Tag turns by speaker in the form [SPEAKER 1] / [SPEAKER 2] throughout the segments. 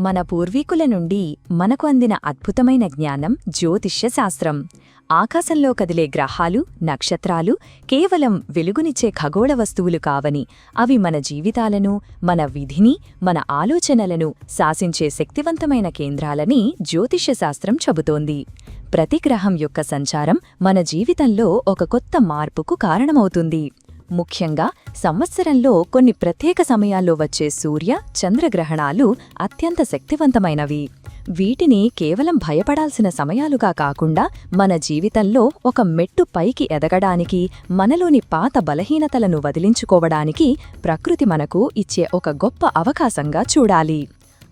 [SPEAKER 1] మన పూర్వీకుల నుండి మనకు అందిన అద్భుతమైన జ్ఞానం జ్యోతిష్య శాస్త్రం. ఆకాశంలో కదిలే గ్రహాలు నక్షత్రాలు కేవలం వెలుగునిచ్చే ఖగోళ వస్తువులు కావని అవి మన జీవితాలను మన విధిని మన ఆలోచనలను శాసించే శక్తివంతమైన కేంద్రాలని జ్యోతిష్య శాస్త్రం చెబుతోంది. ప్రతి గ్రహం యొక్క సంచారం మన జీవితంలో ఒక కొత్త మార్పుకు కారణమవుతుంది. ముఖ్యంగా సంవత్సరంలో కొన్ని ప్రత్యేక సమయాల్లో వచ్చే సూర్య చంద్రగ్రహణాలు అత్యంత శక్తివంతమైనవి. వీటిని కేవలం భయపడాల్సిన సమయాలుగా కాకుండా మన జీవితంలో ఒక మెట్టు పైకి ఎదగడానికి మనలోని పాత బలహీనతలను వదిలించుకోవడానికి ప్రకృతి మనకు ఇచ్చే ఒక గొప్ప అవకాశంగా చూడాలి.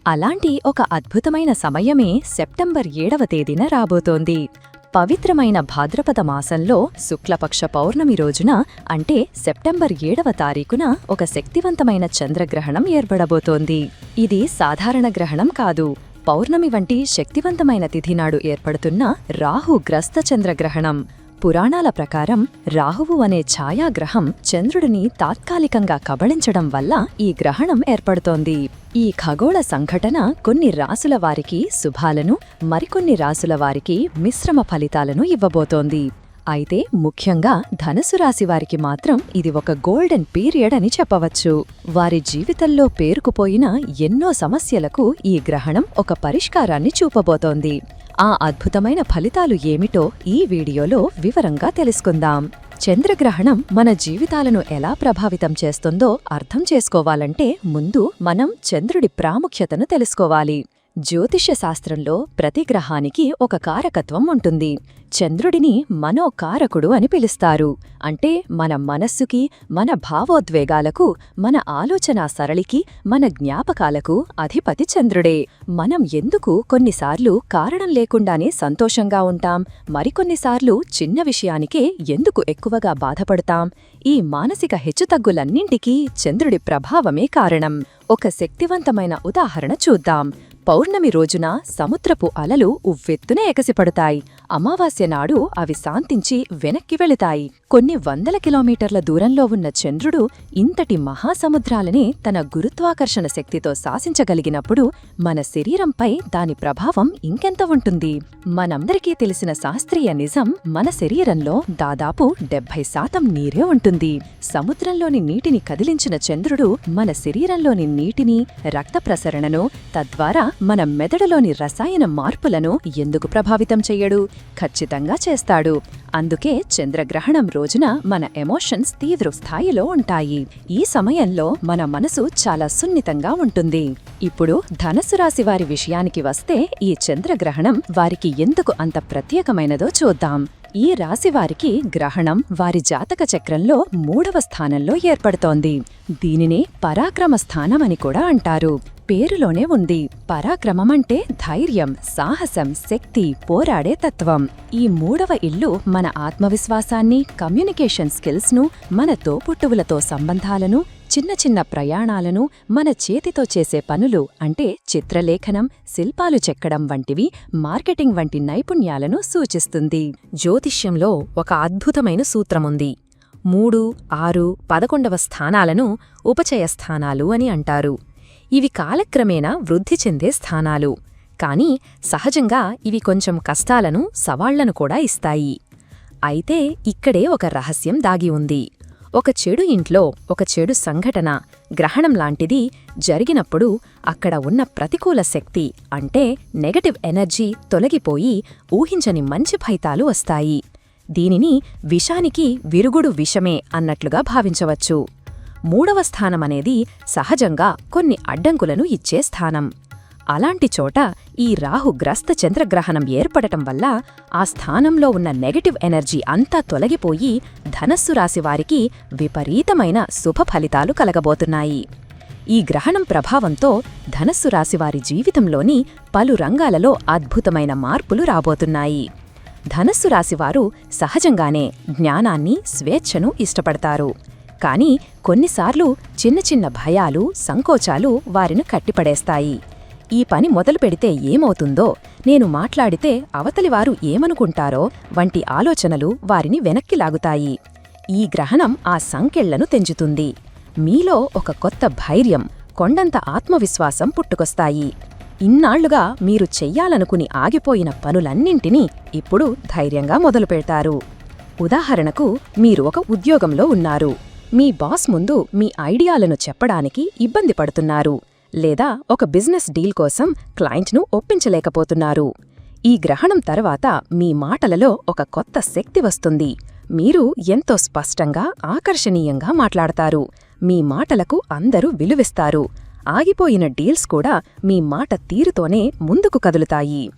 [SPEAKER 1] అలాంటి ఒక అద్భుతమైన సమయమే సెప్టెంబర్ ఏడవ తేదీన రాబోతోంది. పవిత్రమైన భాద్రపద మాసంలో శుక్లపక్ష పౌర్ణమి రోజున అంటే సెప్టెంబర్ ఏడవ తారీఖున ఒక శక్తివంతమైన చంద్రగ్రహణం ఏర్పడబోతోంది. ఇది సాధారణ గ్రహణం కాదు. పౌర్ణమి వంటి శక్తివంతమైన తిథి నాడు ఏర్పడుతున్న రాహు గ్రస్త చంద్రగ్రహణం. పురాణాల ప్రకారం రాహువు అనే ఛాయాగ్రహం చంద్రుడిని తాత్కాలికంగా కబళించడం వల్ల ఈ గ్రహణం ఏర్పడుతోంది. ఈ ఖగోళ సంఘటన కొన్ని రాసుల వారికి శుభాలను మరికొన్ని రాసుల వారికి మిశ్రమ ఫలితాలను ఇవ్వబోతోంది. అయితే ముఖ్యంగా ధనుసు రాశి వారికి మాత్రం ఇది ఒక గోల్డెన్ పీరియడ్ అని చెప్పవచ్చు. వారి జీవితంలో పేరుకుపోయిన ఎన్నో సమస్యలకు ఈ గ్రహణం ఒక పరిష్కారాన్ని చూపబోతోంది. ఆ అద్భుతమైన ఫలితాలు ఏమిటో ఈ వీడియోలో వివరంగా తెలుసుకుందాం. చంద్రగ్రహణం మన జీవితాలను ఎలా ప్రభావితం చేస్తుందో అర్థం చేసుకోవాలంటే ముందు మనం చంద్రుడి ప్రాముఖ్యతను తెలుసుకోవాలి. జ్యోతిషశాస్త్రంలో ప్రతి గ్రహానికి ఒక కారకత్వం ఉంటుంది. చంద్రుడిని మనోకారకుడు అని పిలుస్తారు. అంటే మన మనస్సుకి మన భావోద్వేగాలకు మన ఆలోచనా సరళికి మన జ్ఞాపకాలకు అధిపతి చంద్రుడే. మనం ఎందుకు కొన్నిసార్లు కారణం లేకుండానే సంతోషంగా ఉంటాం? మరికొన్నిసార్లు చిన్న విషయానికే ఎందుకు ఎక్కువగా బాధపడతాం? ఈ మానసిక హెచ్చుతగ్గులన్నింటికీ చంద్రుడి ప్రభావమే కారణం. ఒక శక్తివంతమైన ఉదాహరణ చూద్దాం. పౌర్ణమి రోజున సముద్రపు అలలు ఉవ్వెత్తున ఎగసిపడతాయి. అమావాస్య నాడు అవి శాంతించి వెనక్కి వెళతాయి. కొన్ని వందల కిలోమీటర్ల దూరంలో ఉన్న చంద్రుడు ఇంతటి మహాసముద్రాలనే తన గురుత్వాకర్షణ శక్తితో శాసించగలిగినప్పుడు మన శరీరంపై దాని ప్రభావం ఇంకెంత ఉంటుంది? మనందరికీ తెలిసిన శాస్త్రీయ నిజం మన శరీరంలో దాదాపు డెబ్బై శాతం నీరే ఉంటుంది. సముద్రంలోని నీటిని కదిలించిన చంద్రుడు మన శరీరంలోని నీటిని రక్త ప్రసరణను తద్వారా మన మెదడులోని రసాయన మార్పులను ఎందుకు ప్రభావితం చెయ్యడు? ఖచ్చితంగా చేస్తాడు. అందుకే చంద్రగ్రహణం రోజున మన ఎమోషన్స్ తీవ్ర స్థాయిలో ఉంటాయి. ఈ సమయంలో మన మనసు చాలా సున్నితంగా ఉంటుంది. ఇప్పుడు ధనస్సు రాశి వారి విషయానికి వస్తే ఈ చంద్రగ్రహణం వారికి ఎందుకు అంత ప్రత్యేకమైనదో చూద్దాం. ఈ రాశి వారికి గ్రహణం వారి జాతక చక్రంలో మూడవ స్థానంలో ఏర్పడుతోంది. దీనినే పరాక్రమ స్థానమని కూడా అంటారు. పేరులోనే ఉంది. పరాక్రమమంటే ధైర్యం సాహసం శక్తి పోరాడే తత్వం. ఈ మూడవ ఇల్లు మన ఆత్మవిశ్వాసాన్ని కమ్యూనికేషన్ స్కిల్స్ను మన తోపుట్టువులతో సంబంధాలను చిన్న చిన్న ప్రయాణాలను మన చేతితో చేసే పనులు అంటే చిత్రలేఖనం శిల్పాలు చెక్కడం వంటివి మార్కెటింగ్ వంటి నైపుణ్యాలను సూచిస్తుంది. జ్యోతిష్యంలో ఒక అద్భుతమైన సూత్రముంది. మూడు ఆరు పదకొండవ స్థానాలను ఉపచయ స్థానాలు అని అంటారు. ఇవి కాలక్రమేణా వృద్ధి చెందే స్థానాలు. కానీ సహజంగా ఇవి కొంచెం కష్టాలను సవాళ్ళను కూడా ఇస్తాయి. అయితే ఇక్కడే ఒక రహస్యం దాగి ఉంది. ఒక చెడు ఇంట్లో ఒక చెడు సంఘటన గ్రహణం లాంటిది జరిగినప్పుడు అక్కడ ఉన్న ప్రతికూల శక్తి అంటే నెగటివ్ ఎనర్జీ తొలగిపోయి ఊహించని మంచి ఫలితాలు వస్తాయి. దీనిని విషానికి విరుగుడు విషమే అన్నట్లుగా భావించవచ్చు. మూడవ స్థానమనేది సహజంగా కొన్ని అడ్డంకులను ఇచ్చే స్థానం. అలాంటి చోట ఈ రాహుగ్రస్త చంద్రగ్రహణం ఏర్పడటం వల్ల ఆ స్థానంలో ఉన్న నెగటివ్ ఎనర్జీ అంతా తొలగిపోయి ధనస్సు రాశివారికి విపరీతమైన శుభ ఫలితాలు కలగబోతున్నాయి. ఈ గ్రహణం ప్రభావంతో ధనస్సు రాశివారి జీవితంలోని పలు రంగాలలో అద్భుతమైన మార్పులు రాబోతున్నాయి. ధనస్సు రాశివారు సహజంగానే జ్ఞానాన్ని స్వేచ్ఛను ఇష్టపడతారు. కానీ కొన్నిసార్లు చిన్న చిన్న భయాలు సంకోచాలు వారిని కట్టిపడేస్తాయి. ఈ పని మొదలు పెడితే ఏమవుతుందో నేను మాట్లాడితే అవతలివారు ఏమనుకుంటారో వంటి ఆలోచనలు వారిని వెనక్కి లాగుతాయి. ఈ గ్రహణం ఆ సంకెళ్ళను తెంచుతుంది. మీలో ఒక కొత్త ధైర్యం కొండంత ఆత్మవిశ్వాసం పుట్టుకొస్తాయి.
[SPEAKER 2] ఇన్నాళ్ళుగా మీరు చెయ్యాలనుకుని ఆగిపోయిన పనులన్నింటినీ ఇప్పుడు ధైర్యంగా మొదలుపెడతారు. ఉదాహరణకు మీరు ఒక ఉద్యోగంలో ఉన్నారు. మీ బాస్ ముందు మీ ఐడియాలను చెప్పడానికి ఇబ్బంది పడుతున్నారు లేదా ఒక బిజినెస్ డీల్ కోసం క్లయింట్ను ఒప్పించలేకపోతున్నారు. ఈ గ్రహణం తర్వాత మీ మాటలలో ఒక కొత్త శక్తి వస్తుంది. మీరు ఎంతో స్పష్టంగా ఆకర్షణీయంగా మాట్లాడతారు. మీ మాటలకు అందరూ విలువిస్తారు. ఆగిపోయిన డీల్స్ కూడా మీ మాట తీరుతోనే ముందుకు కదులుతాయి.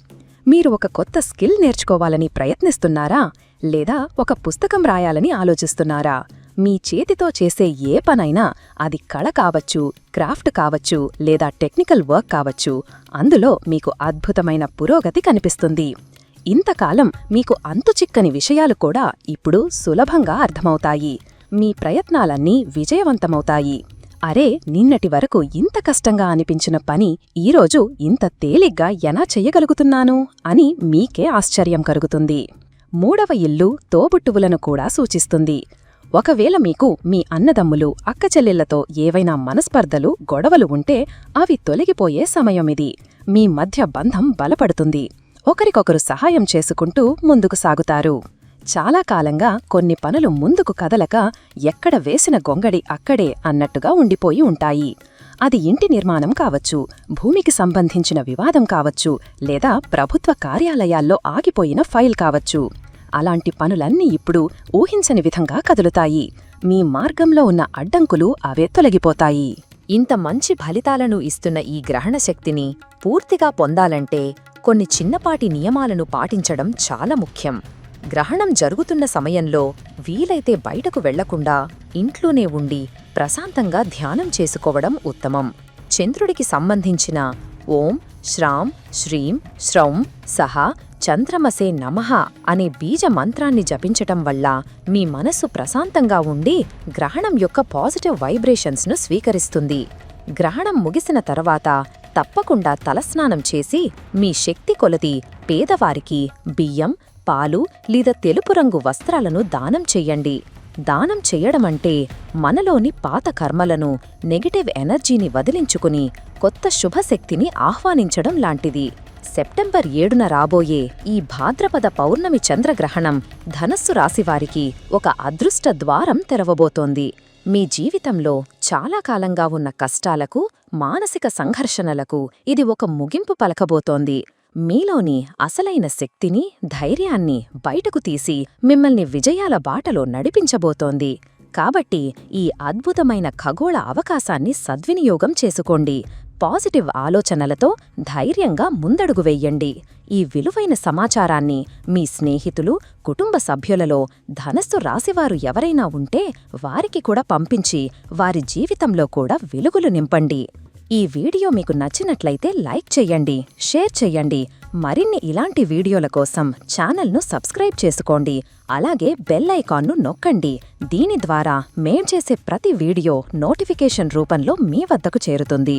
[SPEAKER 2] మీరు ఒక కొత్త స్కిల్ నేర్చుకోవాలని ప్రయత్నిస్తున్నారా? లేదా ఒక పుస్తకం రాయాలని ఆలోచిస్తున్నారా? మీ చేతితో చేసే ఏ పనైనా అది కళ కావచ్చు క్రాఫ్ట్ కావచ్చు లేదా టెక్నికల్ వర్క్ కావచ్చు అందులో మీకు అద్భుతమైన పురోగతి కనిపిస్తుంది. ఇంతకాలం మీకు అంతుచిక్కని విషయాలు కూడా ఇప్పుడు సులభంగా అర్థమవుతాయి. మీ ప్రయత్నాలన్నీ విజయవంతమవుతాయి. అరే నిన్నటి వరకు ఇంత కష్టంగా అనిపించిన పని ఈరోజు ఇంత తేలిగ్గా ఎలా చెయ్యగలుగుతున్నాను అని మీకే ఆశ్చర్యం కలుగుతుంది. మూడవ ఇల్లు తోబుట్టువులను కూడా సూచిస్తుంది. ఒకవేళ మీకు మీ అన్నదమ్ములు అక్కచెల్లెళ్ళతో ఏవైనా మనస్పర్ధలు గొడవలు ఉంటే అవి తొలగిపోయే సమయమిది. మీ మధ్య బంధం బలపడుతుంది. ఒకరికొకరు సహాయం చేసుకుంటూ ముందుకు సాగుతారు. చాలా కాలంగా కొన్ని పనులు ముందుకు కదలక ఎక్కడ వేసిన గొంగడి అక్కడే అన్నట్టుగా ఉండిపోయి ఉంటాయి. అది ఇంటి నిర్మాణం కావచ్చు భూమికి సంబంధించిన వివాదం కావచ్చు లేదా ప్రభుత్వ కార్యాలయాల్లో ఆగిపోయిన ఫైల్ కావచ్చు. అలాంటి పనులన్నీ ఇప్పుడు ఊహించని విధంగా కదులుతాయి. మీ మార్గంలో ఉన్న అడ్డంకులు అవే తొలగిపోతాయి.
[SPEAKER 1] ఇంత మంచి ఫలితాలను ఇస్తున్న ఈ గ్రహణ శక్తిని పూర్తిగా పొందాలంటే కొన్ని చిన్నపాటి నియమాలను పాటించడం చాలా ముఖ్యం. గ్రహణం జరుగుతున్న సమయంలో వీలైతే బయటకు వెళ్ళకుండా ఇంట్లోనే ఉండి ప్రశాంతంగా ధ్యానం చేసుకోవడం ఉత్తమం. చంద్రుడికి సంబంధించిన ఓం శ్రాం శ్రీం శ్రౌం సహా చంద్రమసే నమః అనే బీజ మంత్రాన్ని జపించటం వల్ల మీ మనస్సు ప్రశాంతంగా ఉండి గ్రహణం యొక్క పాజిటివ్ వైబ్రేషన్స్ను స్వీకరిస్తుంది. గ్రహణం ముగిసిన తర్వాత తప్పకుండా తలస్నానం చేసి మీ శక్తి కొలది పేదవారికి బియ్యం పాలు లేదా తెలుపు రంగు వస్త్రాలను దానం చెయ్యండి దానం చెయ్యడమంటే మనలోని పాత కర్మలను నెగటివ్ ఎనర్జీని వదిలించుకుని కొత్త శుభశక్తిని ఆహ్వానించడం లాంటిది. సెప్టెంబర్ ఏడున రాబోయే ఈ భాద్రపద పౌర్ణమి చంద్రగ్రహణం ధనస్సు రాశివారికి ఒక అదృష్ట ద్వారం తెరవబోతోంది. మీ జీవితంలో చాలా కాలంగా ఉన్న కష్టాలకు మానసిక సంఘర్షణలకు ఇది ఒక ముగింపు పలకబోతోంది. మీలోని అసలైన శక్తిని ధైర్యాన్ని బయటకు తీసి మిమ్మల్ని విజయాల బాటలో నడిపించబోతోంది. కాబట్టి ఈ అద్భుతమైన ఖగోళ అవకాశాన్ని సద్వినియోగం చేసుకోండి. పాజిటివ్ ఆలోచనలతో ధైర్యంగా ముందడుగు వెయ్యండి ఈ విలువైన సమాచారాన్ని మీ స్నేహితులు కుటుంబ సభ్యులలో ధనస్సు రాశివారు ఎవరైనా ఉంటే వారికి కూడా పంపించి వారి జీవితంలో కూడా వెలుగులు నింపండి. ఈ వీడియో మీకు నచ్చినట్లయితే లైక్ చెయ్యండి షేర్ చెయ్యండి మరిన్ని ఇలాంటి వీడియోల కోసం ఛానల్ను సబ్స్క్రైబ్ చేసుకోండి. అలాగే బెల్ ఐకాన్ను నొక్కండి. దీని ద్వారా మేం చేసే ప్రతి వీడియో నోటిఫికేషన్ రూపంలో మీ వద్దకు చేరుతుంది.